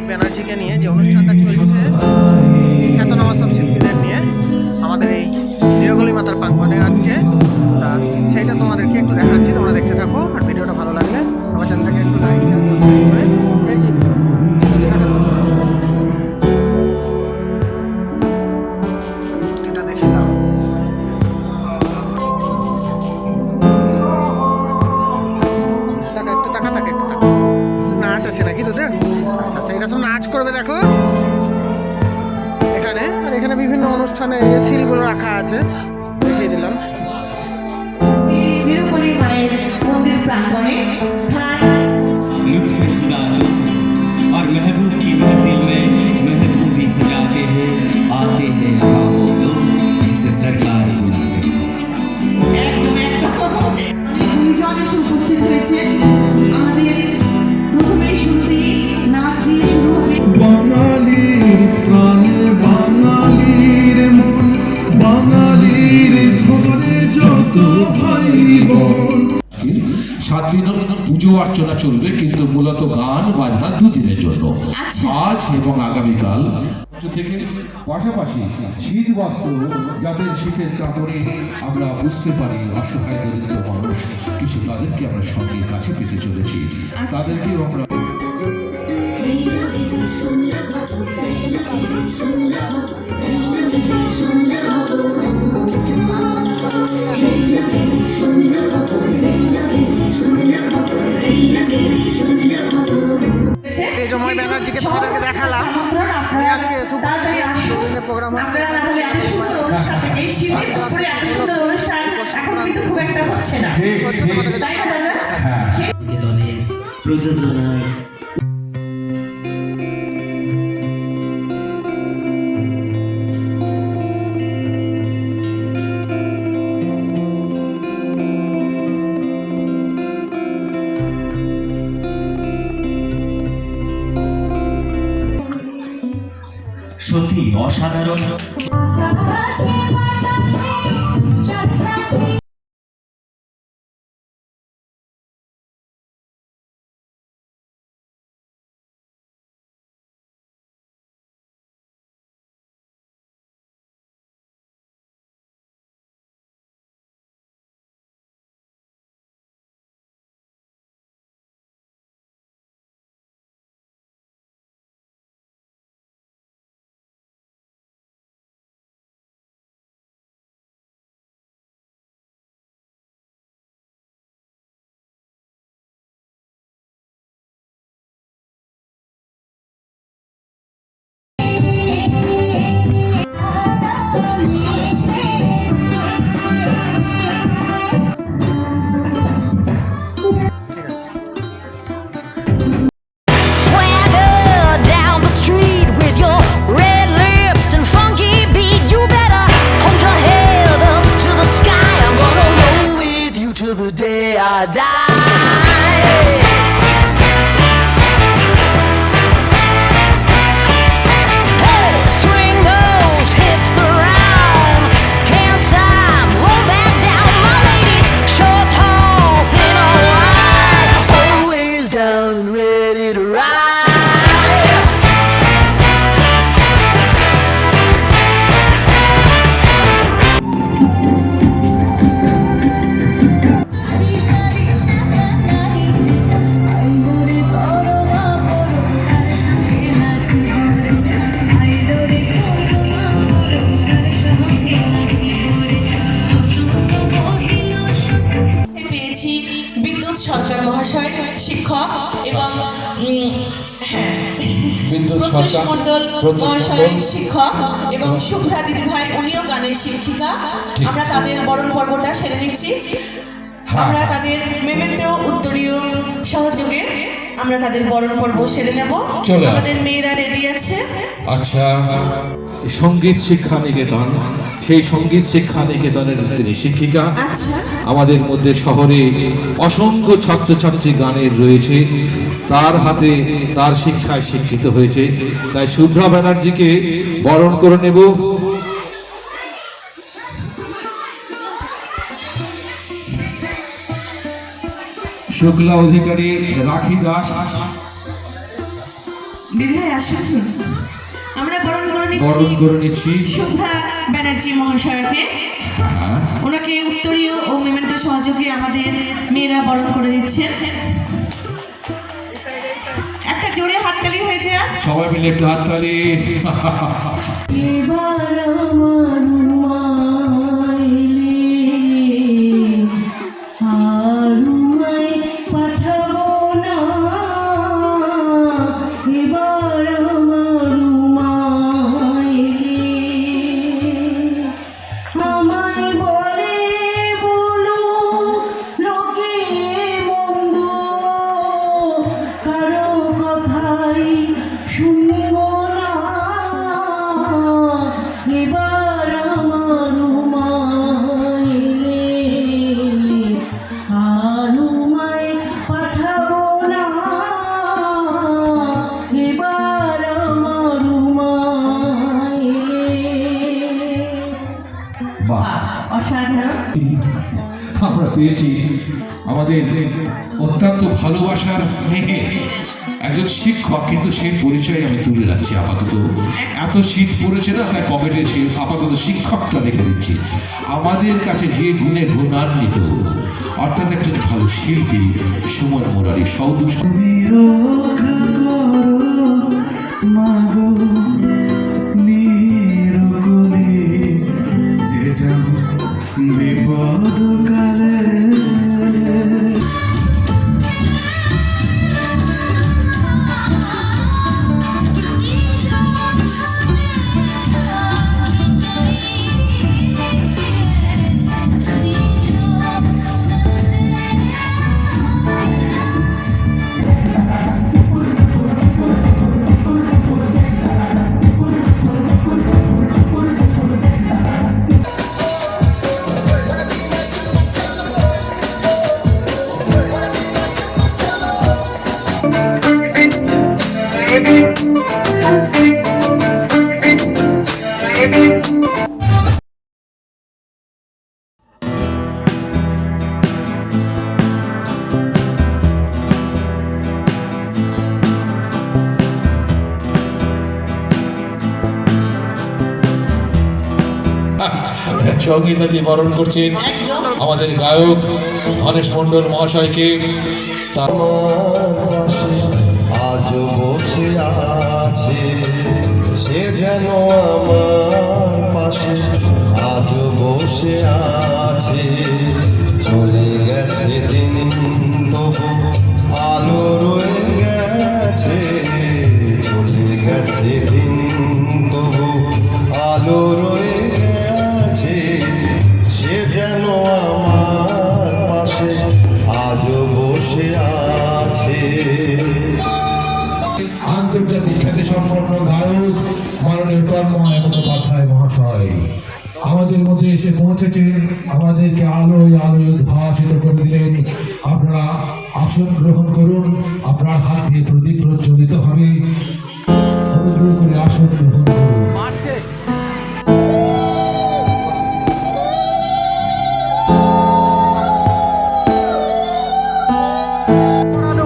অভিষেক ব্যানার্জিকে নিয়ে যে অনুষ্ঠানটা চলছে, খ্যাতনামা সব শিল্পীদের নিয়ে, আমাদের এই চিরগলি মাতার প্রাঙ্গনে আজকে, তা সেইটা তোমাদেরকে একটু দেখাচ্ছি, তোমরা কি তোদের এটা সব নাচ করবে দেখো। এখানে, আর এখানে বিভিন্ন অনুষ্ঠানে সিলগুলো রাখা আছে। দেখিয়ে দিলাম। মন্দির প্রাঙ্গণে অর্চনা চলবে কিন্তু মূলত গান বাজনা দুদিনের জন্য। আচ্ছা। আজ এবং আগামীকাল থেকে পাশাপাশি শীত বস্ত্র যাদের শীতের কাপড়ে আমরা বুঝতে পারি অসহায় দরিদ্র মানুষ কিছু তাদেরকে আমরা সঙ্গে কাছে পেতে চলেছি। তাদেরকেও আমরা তেজময় ব্যানার্জিকে তোমাদেরকে দেখালাম। উনি আজকে সুপার প্রোগ্রাম হচ্ছে। আপনারা সত্যি অসাধারণ। এবং হ্যাঁ বিদ্যুৎ সরকার, মন্ডল মহাশয়। শিক্ষক এবং শুভ্রা দিদি ভাই উনিও গানের শিক্ষিকা। আমরা তাদের বরণ পর্বটা সেরে নিচ্ছি। আমরা তাদের মেমেন্টো উত্তরীয় সহযোগে আমরা তাদের বরণ পর্ব সেরে নেব। আমাদের মেয়েরা রেডি আছে? আচ্ছা। সংগীত শিক্ষা নিকেতন সেই সংগীত শিক্ষা নিকেতনের তিনি শিক্ষিকা। আচ্ছা। আমাদের মধ্যে শহরে অসংখ্য ছাত্রছাত্রী গানের রয়েছে। তার হাতে তার শিক্ষায় শিক্ষিত হয়েছে। তাই শুভ্রা ব্যানার্জিকে বরণ করে নেব। শুক্লা অধিকারী রাখি দাস। দিদি ভাই আসুন। আমরা বরণ করে বরণ নিচ্ছি করে নিচ্ছি। শুভ্রা ব্যানার্জি মহাশয়কে। হ্যাঁ, ওনাকে উত্তরীয় ও মেমেন্টো সহযোগী আমাদের মেয়েরা বরণ করে দিচ্ছেন একটা জোরে হাততালি হয়ে যায় সবাই মিলে একটু হাততালি। এবার আমার পেয়েছি আমাদের অত্যন্ত ভালোবাসার স্নেহে একজন শিক্ষক, কিন্তু সেই পরিচয় আমি তুলে রাখছি আপাতত। এত শীত পড়েছে না, তাই পকেটে সে আপাতত শিক্ষকটা দেখে দিচ্ছি। আমাদের কাছে যে গুণে গুণান্বিত, অর্থাৎ একজন ভালো শিল্পী, সুমন মোরারি সৌদু সঙ্গীতা দিয়ে বরণ করছেন আমাদের গায়ক ধনেশ মণ্ডল মহাশয়কে। তার আজ বসে আছে, সে যেন এসে পৌঁছেছেন আমাদেরকে আলোয় আলোয় উদ্ভাসিত করে দিলেন। আপনারা আসন গ্রহণ করুন আপনার হাত দিয়ে প্রদীপ প্রজ্বলিত হবে। অনুগ্রহ করে আসন গ্রহণ করুন। পুরানো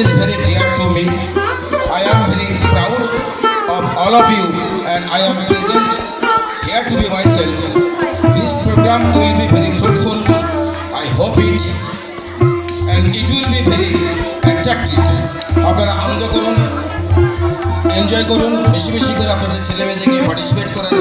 is very dear to me. I am very proud of all of you and I am present here to be myself. This program will be very fruitful. I hope it and it will be very attractive. আপনারা আনন্দ করুন enjoy করুন বেশি বেশি করে আপনাদের ছেলে মেয়েদেরকে participate করান